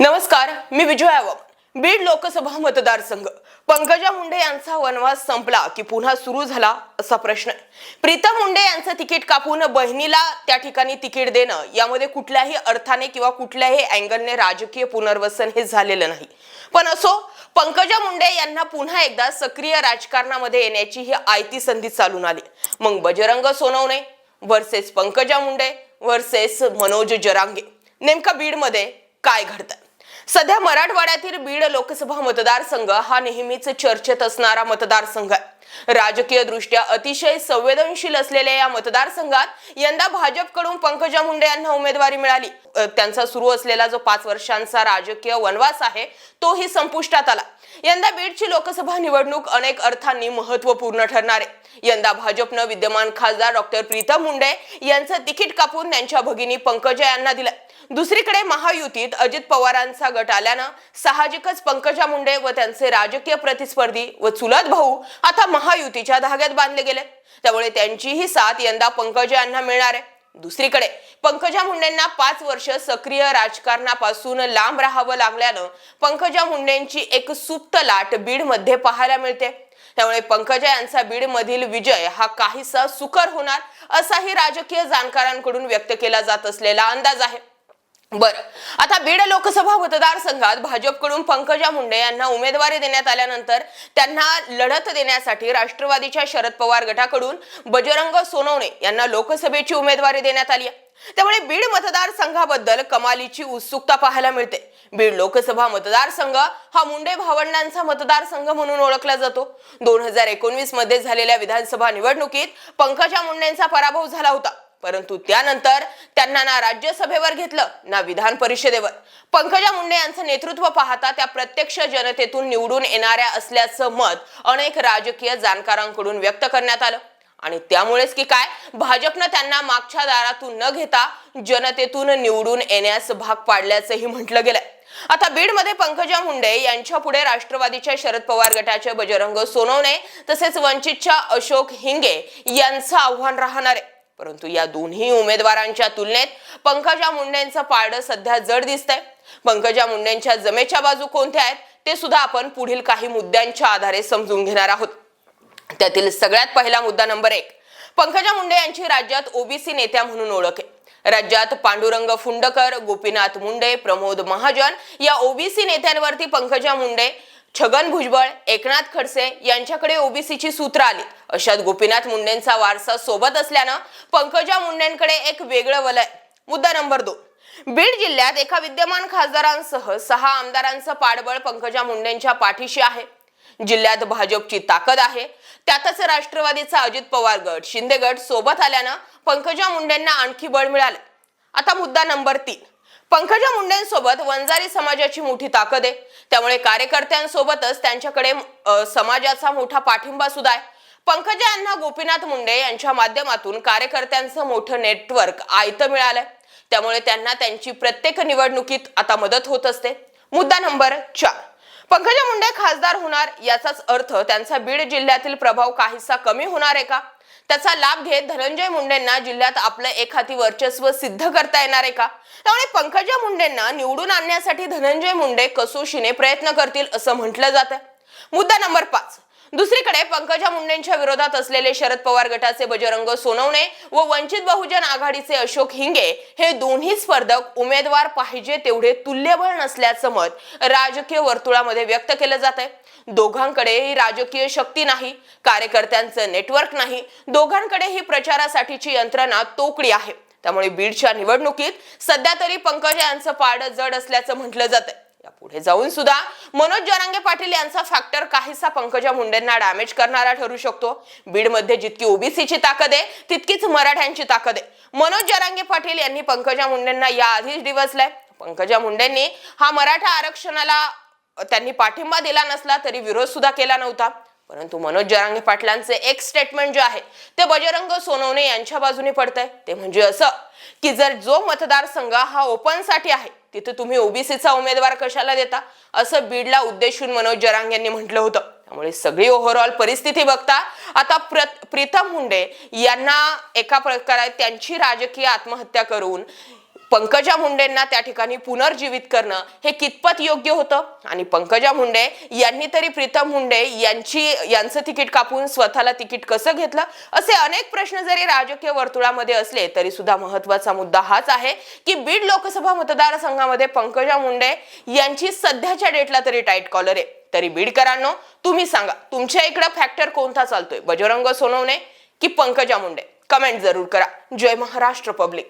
नमस्कार मी विजय आवम बीड लोकसभा मतदारसंघ. पंकजा मुंडे यांचा वनवास संपला की पुन्हा सुरू झाला असा प्रश्न. प्रीतम मुंडे यांचं तिकीट कापून बहिणीला त्या ठिकाणी तिकीट देणं यामध्ये कुठल्याही अर्थाने किंवा कुठल्याही अँगलने राजकीय पुनर्वसन हे झालेलं नाही. पण असो पंकजा मुंडे यांना पुन्हा एकदा सक्रिय राजकारणामध्ये येण्याची ही आयती संधी चालून आली. मग बजरंग सोनवणे वर्सेस पंकजा मुंडे वर्सेस मनोज जरांगे. नेमका बीडमध्ये काय घडतं? सध्या मराठवाड्यातील बीड लोकसभा मतदारसंघ हा नेहमीच चर्चेत असणारा मतदारसंघ आहे राजकीय दृष्ट्या अतिशय संवेदनशील असलेल्या या मतदारसंघात यंदा भाजपकडून पंकजा मुंडे यांना उमेदवारी मिळाली. त्यांचा सुरू असलेला जो पाच वर्षांचा राजकीय वनवास आहे तोही संपुष्टात आला. यंदा बीडची लोकसभा निवडणूक अनेक अर्थांनी महत्त्वपूर्ण ठरणार आहे. यंदा भाजपनं विद्यमान खासदार डॉक्टर प्रीतम मुंडे यांचं तिकीट कापून त्यांच्या भगिनी पंकजा यांना दिलं. दुसरीकडे महायुतीत अजित पवारांचा गट आल्यानं साहजिकच पंकजा मुंडे व त्यांचे राजकीय प्रतिस्पर्धी व चुलत भाऊ आता महा महायुतीच्या धाग्यात बांधले गेले. त्यामुळे त्यांचीही साथ यंदा पंकजा यांना मिळणार आहे. दुसरीकडे पंकजा मुंडेंना पाच वर्ष सक्रिय राजकारणापासून लांब राहावं लागल्यानं पंकजा मुंडेंची एक सुप्त लाट बीडमध्ये पाहायला मिळते. त्यामुळे पंकजा यांचा बीडमधील विजय हा काहीसा सुकर होणार असाही राजकीय जाणकारांकडून व्यक्त केला जात असलेला अंदाज आहे. बर. आता बीड लोकसभा मतदारसंघात भाजपकडून पंकजा मुंडे यांना उमेदवारी देण्यात आल्यानंतर त्यांना लढत देण्यासाठी राष्ट्रवादीच्या शरद पवार गटाकडून बजरंग सोनवणे यांना लोकसभेची उमेदवारी देण्यात आली आहे. त्यामुळे बीड मतदारसंघाबद्दल कमालीची उत्सुकता पाहायला मिळते. बीड लोकसभा मतदारसंघ हा मुंडे भावंडांचा मतदारसंघ म्हणून ओळखला जातो. दोन हजार एकोणवीसमध्ये झालेल्या विधानसभा निवडणुकीत पंकजा मुंडेंचा पराभव झाला होता. परंतु त्यानंतर त्यांना ना राज्यसभेवर घेतलं ना विधान परिषदेवर. पंकजा मुंडे यांचं नेतृत्व पाहता त्या प्रत्यक्ष जनतेतून निवडून येणाऱ्या असल्याचं मत अनेक राजकीय जाणकारांकडून व्यक्त करण्यात आलं. आणि त्यामुळेच की काय भाजपनं त्यांना मागच्या दारातून न घेता जनतेतून निवडून येण्यास भाग पाडल्याचंही म्हटलं गेलंय. आता बीडमध्ये पंकजा मुंडे यांच्या पुढे राष्ट्रवादीच्या शरद पवार गटाचे बजरंग सोनवणे तसेच वंचितच्या अशोक हिंगे यांचं आव्हान राहणार आहे. परंतु या दोन्ही उमेदवारांच्या तुलनेत पंकजा मुंडेंचं पारडं सध्या जड दिसतंय. पंकजा मुंडेंच्या जमेच्या बाजू कोणत्या आहेत ते सुद्धा आपण पुढील काही मुद्द्यांच्या आधारे समजून घेणार आहोत. त्यातील सगळ्यात पहिला मुद्दा नंबर एक पंकजा मुंडे यांची राज्यात ओबीसी नेत्या म्हणून ओळख आहे. राज्यात पांडुरंग फुंडकर गोपीनाथ मुंडे प्रमोद महाजन या ओबीसी नेत्यांवरती पंकजा मुंडे छगन भुजबळ एकनाथ खडसे यांच्याकडे ओबीसीची सूत्र आली. अशात गोपीनाथ मुंडेंचा वारसा सोबत असल्यानं पंकजा मुंडेंकडे एक वेगळं वलय. मुद्दा नंबर दोन. बीड जिल्ह्यात एका विद्यमान खासदारांसह सहा आमदारांचं पाठबळ पंकजा मुंडेंच्या पाठीशी आहे. जिल्ह्यात भाजपची ताकद आहे. त्यातच राष्ट्रवादीचा अजित पवार गट शिंदे गट सोबत आल्यानं पंकजा मुंडेंना आणखी बळ मिळालं. आता मुद्दा नंबर तीन. पंकजा मुंडेंसोबत वंजारी समाजाची मोठी ताकद आहे. त्यामुळे कार्यकर्त्यांसोबतच त्यांच्याकडे समाजाचा मोठा पाठिंबा सुद्धा आहे. पंकजा यांना गोपीनाथ मुंडे यांच्या माध्यमातून कार्यकर्त्यांचं मोठं नेटवर्क आयतं मिळालंय. त्यामुळे त्यांना त्यांची प्रत्येक निवडणुकीत आता मदत होत असते. मुद्दा नंबर चार. पंकजा मुंडे खासदार होणार याचाच अर्थ त्यांचा बीड जिल्ह्यातील प्रभाव काहीसा कमी होणार आहे का? त्याचा लाभ घेत धनंजय मुंडेंना जिल्ह्यात आपलं एखादी वर्चस्व सिद्ध करता येणार आहे का? त्यामुळे पंकजा मुंडेंना निवडून आणण्यासाठी धनंजय मुंडे कसोशीने प्रयत्न करतील असं म्हटलं जात मुद्दा नंबर पाच. दुसरीकडे पंकजा मुंडेंच्या विरोधात असलेले शरद पवार गटाचे बजरंग सोनवणे व वंचित बहुजन आघाडीचे अशोक हिंगे हे दोन्ही स्पर्धक उमेदवार पाहिजे तेवढे तुल्यबळ नसल्याचं मत राजकीय वर्तुळामध्ये व्यक्त केलं जात आहे. दोघांकडेही राजकीय शक्ती नाही कार्यकर्त्यांचं नेटवर्क नाही दोघांकडेही प्रचारासाठीची यंत्रणा तोकडी आहे. त्यामुळे बीडच्या निवडणुकीत सध्या तरी पंकजा यांचं पाड जड असल्याचं म्हटलं जात आहे या पुढे जाऊन सुद्धा मनोज जरांगे पाटील यांचा फॅक्टर काहीसा पंकजा मुंडेंना डॅमेज करणारा ठरू शकतो. बीडमध्ये जितकी ओबीसीची ताकद आहे तितकीच मराठ्यांची ताकद आहे. मनोज जरांगे पाटील यांनी पंकजा मुंडेंना याआधीच डिवसलाय पंकजा मुंडेंनी हा मराठा आरक्षणाला त्यांनी पाठिंबा दिला नसला तरी विरोध सुद्धा केला नव्हता. परंतु मनोज जरांगे पाटलांचे एक स्टेटमेंट जे आहे ते बजरंग सोनवणे यांच्या बाजूने पडतंय. ते म्हणजे असं की जर जो मतदारसंघ हा ओपनसाठी आहे तिथे तुम्ही ओबीसीचा उमेदवार कशाला देता? असं बीडला उद्देशून मनोज जरांग यांनी म्हटलं होतं. त्यामुळे सगळी ओव्हरऑल परिस्थिती बघता आता प्र- प्रीतम मुंडे यांना एका प्रकारे त्यांची राजकीय आत्महत्या करून पंकजा मुंडेंना त्या ठिकाणी पुनर्जीवित करणं हे कितपत योग्य होतं? आणि पंकजा मुंडे यांनी तरी प्रीतम मुंडे यांची यांचं तिकीट कापून स्वतःला तिकीट कसं घेतलं? असे अनेक प्रश्न जरी राजकीय वर्तुळामध्ये असले तरी सुद्धा महत्त्वाचा मुद्दा हाच आहे की बीड लोकसभा मतदारसंघामध्ये पंकजा मुंडे यांची सध्याच्या डेटला तरी टाईट कॉलर आहे. तरी बीडकरांनो तुम्ही सांगा तुमच्या इकडं फॅक्टर कोणता चालतोय? बजरंग सोनवणे की पंकजा मुंडे? कमेंट जरूर करा. जय महाराष्ट्र पब्लिक